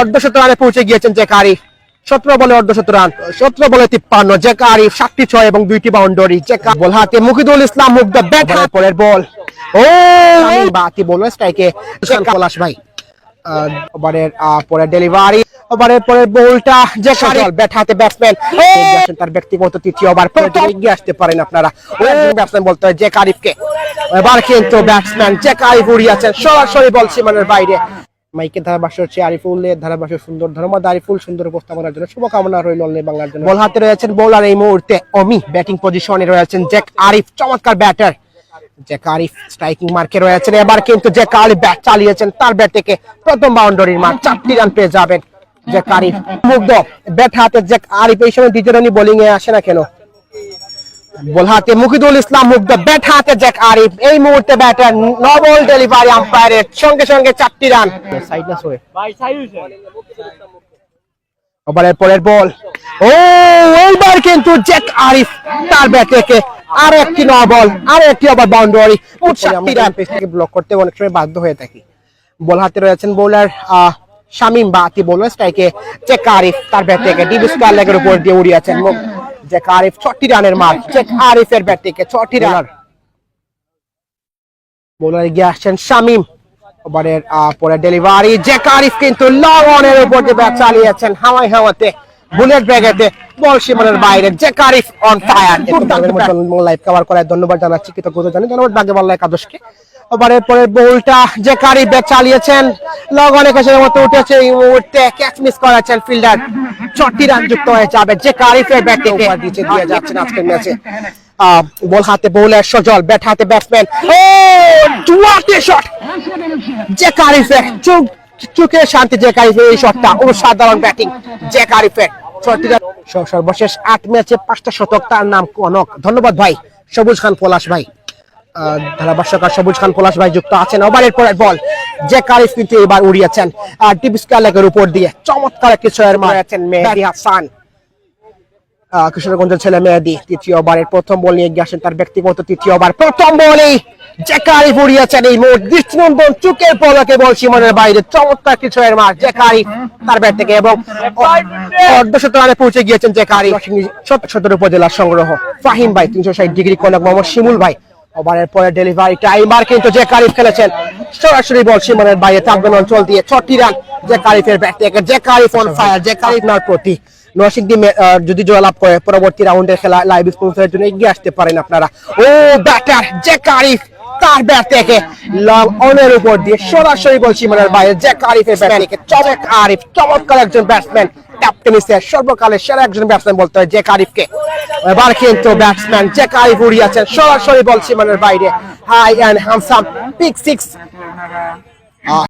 অর্ধশত রানে পৌঁছে গিয়েছেন যে কারি। সতেরো বলে অর্ধশত রান সতেরো বলে তিপ্পান্ন যে কারি সাতটি ছয় এবং দুইটি বাউন্ডারি যে বল হাতে মুকিদুল ইসলাম মুগ্ধ ব্যাট পরের বল। ও বাতি বল স্ট্রাইকে পলাশ ভাই। ওভারের ডেলিভারি ওভারের পরে বলটা যে কারি। ব্যাট হাতে ব্যাটসম্যান তার ব্যক্তিগত তৃতীয় ওভার এগিয়ে আসতে পারেন আপনারা। ব্যাটসম্যান বলতে হয় যে কারিফকে। এবার কিন্তু ব্যাটসম্যান যে কারিফ উড়িয়েছেন সরাসরি বল সীমানের বাইরে। মাইকের ধারাভাষ্য হচ্ছে আরিফুলের ধারাভাষ্য সুন্দর ধর্মদ আরিফুল সুন্দর উপস্থাপনার জন্য শুভকামনা রইল অনলি বাংলার জন্য। বল হাতে রয়েছেন বোলার এই মুহূর্তে অমি। ব্যাটিং পজিশনে রয়েছেন জ্যাক আরিফ চমৎকার ব্যাটার জ্যাক আরিফ স্ট্রাইকিং মার্কে রয়েছেন। এবার কিন্তু জ্যাক আরিফ ব্যাট চালিয়েছেন। তার ব্যাট থেকে প্রথম বাউন্ডারির মার চারটি রান পেয়ে যাবেন। জ্যাক আরিফ মুগ্ধ। ব্যাট হাতে জ্যাক আরিফ এই সময় দ্বিতীয় রানি বোলিং এ আসে না কেন? বল হাতে মুকিদুল ইসলাম মুগ্ধ ব্যাট হাতে জ্যাক আরিফ। এই মুহূর্তে ব্যাটার নবল ডেলিভারি আম্পায়ারের সঙ্গে সঙ্গে চারটি রান। ওভারের পরের বল। ও এইবার কিন্তু জ্যাক আরিফ তার ব্যাট থেকে আর একটি ন বল আর একটি আবার বাউন্ডারি চারটি রান। ব্লক করতে অনেক সময় বাধ্য হয়ে থাকি। বল হাতে রয়েছেন বোলার শামিম বা আতি বোলার স্ট্রাইকে জ্যাক আরিফ তার ব্যাট থেকে ডিবি স্কোয়ার লেগের উপর দিয়ে উড়িয়েছেন জ্যাক আরিফ ছটি রানের মার জ্যাক আরিফের ব্যাট থেকে ছটি রান বোলার এগিয়ে আসছেন শামিম। ওভারের পরে ডেলিভারি জ্যাক আরিফ কিন্তু লং অনের উপর দিয়ে ব্যাট চালিয়েছেন হাওয়াই হাওয়াতে বুলেট ব্যাগেতে বল সীমানের বাইরে। Jack Arif on fire live cover করার ধন্যবাদ জানাচ্ছি কৃতজ্ঞতা জানি ধন্যবাদ বাগেবাল্লা একাদশকে। ওভারের পরে বলটা জ্যাক আরিফ ব্যাট চালিয়েছেন লং অনেক মতো উঠেছে। এই মুহূর্তে ক্যাচ মিস করেছেন ফিল্ডার ছটি রান যুক্ত হয়ে যাবে। জ্যাক আরিফের ব্যাট থেকে দিচ্ছে দিয়ে যাচ্ছেন আজকের ম্যাচে। বল হাতে বোলার সজল ব্যাট হাতে ব্যাটসম্যান ও টুয়াতে শট যে কারিফে চোখ, চোখে শান্তি যে কারিফে এই শটটা অসাধারণ ব্যাটিং যে কারিফে ছয়টি। সর্বশেষ আট ম্যাচে পাঁচটা শতক, তার নাম কনক। ধন্যবাদ ভাই, সবুজ খান পলাশ ভাই। ধারাভাষ্যকার সবুজ খান পলাশ ভাই যুক্ত আছেন। ওভারের পরের বল। যে কারিফ কিন্তু এবার উড়িয়েছেন আর টিপিস্কার লেগের উপর দিয়ে চমৎকার একটি ছয়ের মারেছেন মেহেদি হাসান। কিশোরগঞ্জের ছেলে মেয়েদি তৃতীয় ওভারের প্রথম বল নিয়ে আসেন তার ব্যক্তিগত তৃতীয় ওভার প্রথম বলেই জেকারি ফুরিয়েছেন এই মোট দৃষ্টিনন্দন চুকের পলকে বল সীমানের বাইরে। চমৎকার কিছু এর মার জেকারি তার ব্যাট থেকে এবং অর্ধশত রানে পৌঁছে গিয়েছেন জেকারি সদর উপজেলার সংগ্রহ। ফাহিম ভাই তিনশো ষাট ডিগ্রি কনক মোহাম্মদ শিমুল ভাই। ওভারের পরে ডেলিভারি টাইমার কিন্তু যে কারিফ খেলেছেন। সরাসরি বল সীমানের বাইরে তাপগণ অঞ্চল দিয়ে ছটি রান যে কারিফের ব্যাট থেকে, যে কারিফ অন ফায়ার যে কারিফ নার প্রতি। নরসিংদী যদি জয়লাভ করে, পরবর্তী রাউন্ডের খেলা লাইভ স্পন্সরের জন্য এগিয়ে আসতে পারেন আপনারা। ও ব্যাটার যে কারিফ, তার ব্যাট থেকে লং অনের উপর দিয়ে সরাসরি বল সীমানার বাইরে, যে কারিফের ব্যাট থেকে চমক আরিফ, চমৎকার একজন ব্যাটসম্যান ক্যাপ্টেনিসের সর্বকালের সেরা একজন ব্যাটসম্যান বলতে হয় যে কারিফকে। এবার কিন্তু ব্যাটসম্যান যে কারিফ উড়িয়েছেন সরাসরি বল সীমানার বাইরে। High and handsome pick six Ah.